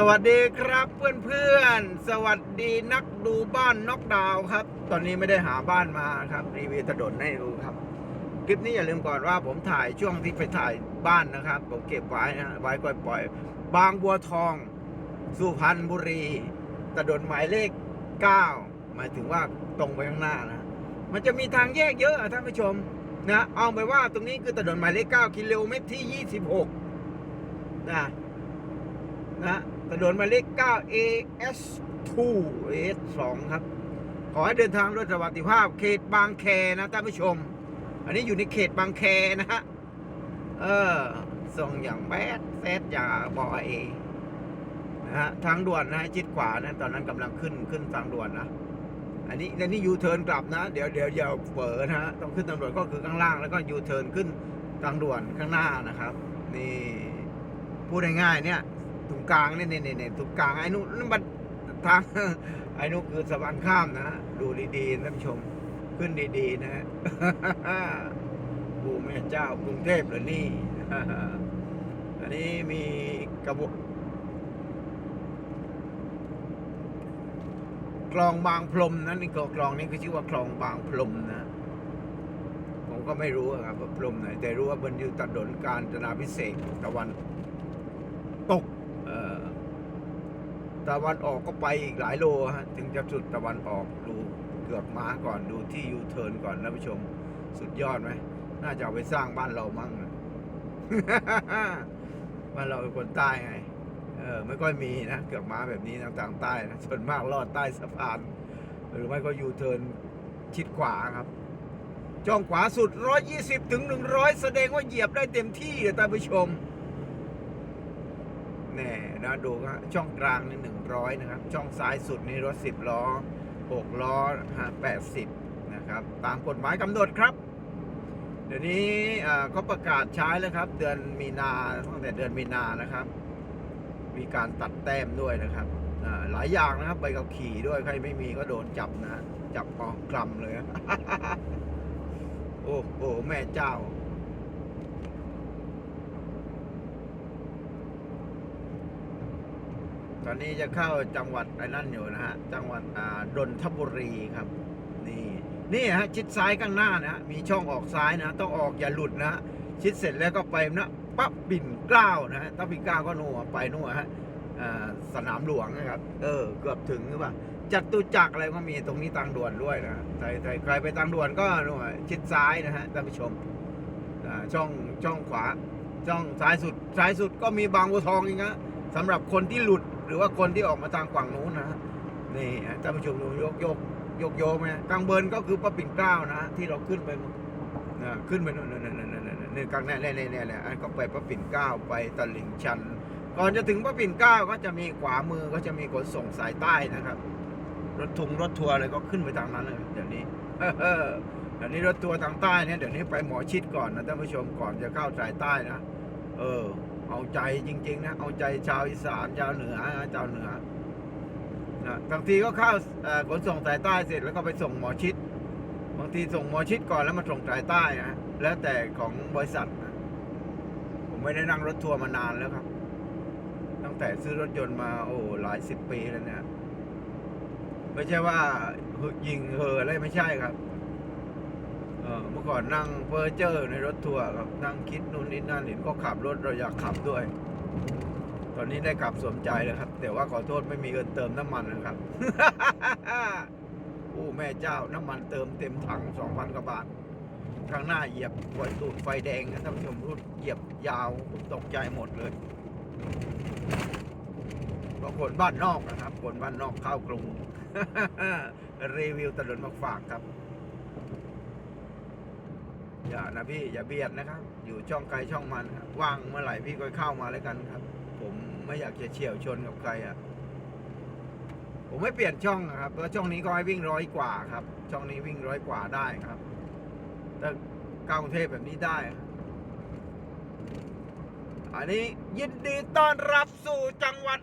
สวัสดีครับเพื่อนๆ สวัสดีนักดูบ้านน็อกดาวครับ ตอนนี้ไม่ได้หาบ้านมาครับ รีวิวถนนให้ดูครับ คลิปนี้อย่าลืมก่อนว่าผมถ่ายช่วงที่ไปถ่ายบ้านนะครับ ผมเก็บไว้นะไว้ก่อยปล่อย บางบัวทอง สุพรรณบุรีถนนหมายเลข 9 หมายถึงว่าตรงไปข้างหน้านะ มันจะมีทางแยกเยอะอะท่านผู้ชมนะเอาไปว่าตรงนี้คือถนนหมายเลข 9 กิโลเมตรที่ 26นะนะ ถนนหมายเลข 9 AS 2 AS 2ครับ ขอให้เดินทางด้วยสวัสดิภาพ เขตบางแคนะท่านผู้ชม อันนี้อยู่ในเขตบางแคนะฮะ เออ ส่งอย่างแบดแซดอย่างบอเอนะฮะ ทางด่วนนะชิดขวานะ ตอนนั้นกำลังขึ้นขึ้นทางด่วนนะอันนี้อันนี้ยูเทิร์นกลับนะ เดี๋ยวเดี๋ยวอย่าเฝอนะฮะ ต้องขึ้นทางด่วนก็คือข้างล่างแล้วก็ยูเทิร์นขึ้นทางด่วนข้างหน้านะครับ นี่พูดง่ายๆเนี่ย ตรงกลางเนี่ยเนี่ยเนี่ยตรงกลางไอ้นู้นนั่นมันทางไอ้นู้นคือสะพานข้ามนะดูดีๆท่านผู้ชมขึ้นดีๆนะฮะปูแม่เจ้ากรุงเทพเหรอนี่ อันนี้มีกระบวคลองบางพรมนั่นนี่ก็คลองนี้คือชื่อว่าคลองบางพรมนะ ผมก็ไม่รู้ครับว่าพรมไหนแต่รู้ว่าบนอยู่ตัดดนการจนาพิเศษตะวัน ตก ตะวันออกก็ไปอีกหลายโลฮะถึงจะสุดตะวันออกดูเกือบมาก่อนดูที่ยูเทิร์นก่อนนะผู้ชม สุดยอดไหมน่าจะเอาไปสร้างบ้านเรามั่งนะบ้านเราเป็นคนใต้ไงเออไม่ค่อยมีนะเกือบมาแบบนี้ทางทางใต้นะส่วนมากลอดใต้สะพาน หรือไม่ก็ยูเทิร์นชิดขวาครับช่องขวาสุด 120 ถึง 100 แสดงว่าเหยียบได้เต็มที่ท่านผู้ชม แน่นะดูครับช่องกลางนี่100นะครับ ช่องซ้ายสุดนี่รถ10ล้อ6ล้อฮะ80นะครับ ตามกฎหมายกำหนดครับ เดี๋ยวนี้เขาประกาศใช้แล้วครับ เดือนมีนาตั้งแต่เดือนมีนานะครับ มีการตัดแต้มด้วยนะครับหลายอย่างนะครับใบขับขี่ด้วยใครไม่มีก็โดนจับนะจับกองกลำเลย โอ้โหแม่เจ้า ตอนนี้จะเข้าจังหวัดไอ้นั่นอยู่นะฮะ จังหวัดอ่าดนทบุรีครับ นี่ นี่ฮะ ชิดซ้ายข้างหน้านะฮะมีช่องออกซ้ายนะ ต้องออกอย่าหลุดนะฮะชิดเสร็จแล้วก็ไปนะปั๊บปิ่นเกล้านะฮะถ้าปิ่นเกล้าก็นัวไปนัวฮะสนามหลวงนะครับ เออ เกือบถึงหรือเปล่าจัตุจักรอะไรก็มีตรงนี้ทางด่วนด้วยนะใครใครใครไปทางด่วนก็นัวชิดซ้ายนะฮะท่านผู้ชมช่องช่องขวา ช่องซ้ายสุดซ้ายสุดก็มีบางบัวทองอีกนะสำหรับคนที่หลุด หรือว่าคนที่ออกมาทางฝั่งนู้นนะนี่ท่านผู้ชมดูยกยกยกโยกไหมกลางเบิร์นก็คือป้าปิ่นเกล้านะที่เราขึ้นไปนะขึ้นไปนู่นนั่นนั่นนั่นนั่นกลางแน่แน่แน่แน่แน่อันก็ไปป้าปิ่นเกล้าไปตลิ่งชัน ก่อนจะถึงป้าปิ่นเกล้าก็จะมีขวามือก็จะมีขนส่งสายใต้นะครับ รถทุงรถทัวร์อะไรก็ขึ้นไปทางนั้นเลยเดี๋ยวนี้เดี๋ยวนี้รถทัวร์ทางใต้เนี่ยเดี๋ยวนี้ไปหมอชิดก่อนนะท่านผู้ชมก่อนจะเข้าสายใต้นะ เออ เอาใจจริง ๆ นะ เอาใจชาวอีสานชาวเหนือชาวเหนือนะบางทีก็เข้าขนส่งสายใต้เสร็จแล้วก็ไปส่งหมอชิด บางทีส่งหมอชิดก่อนแล้วมาส่งสายใต้นะแล้วแต่ของบริษัทนะผมไม่ได้นั่งรถทัวร์มานานแล้วครับ ตั้งแต่ซื้อรถยนต์มาโอ้หลายสิบปีแล้วเนี่ยไม่ใช่ว่ายิงเหออะไรไม่ใช่ครับ มื่อก่อนนั่งเฟอร์เจอร์ในรถทัวร์ครับนั่งคิดนู่นนี่นั่นเห็นก็ขับรถเราอยากขับด้วย ตอนนี้ได้ขับสมใจเลยครับ แต่ว่าขอโทษไม่มีเงินเติมน้ำมันนะครับโอ้แม่เจ้าน้ำมันเติมเต็มถังสองพันกว่าบาทข้างหน้าเหยียบไฟตูดไฟแดงนะท่านผู้ชมรู้เหยียบยาวตกใจหมดเลยเพราะคนบ้านนอกนะครับ คนบ้านนอกเข้ากรุงรีวิวถนนมาฝากครับ อย่านะพี่อย่าเบียดนะครับ อยู่ช่องใครช่องมันครับว่างเมื่อไหร่พี่ก็เข้ามาแล้วกันครับ ผมไม่อยากจะเฉียวชนกับใครอะผมไม่เปลี่ยนช่องนะครับเพราะช่องนี้ก็ให้วิ่งร้อยกว่าครับ ช่องนี้วิ่งร้อยกว่าได้ครับถ้าเข้ากรุงเทพแบบนี้ได้ อันนี้ยินดีต้อนรับสู่จังหวัด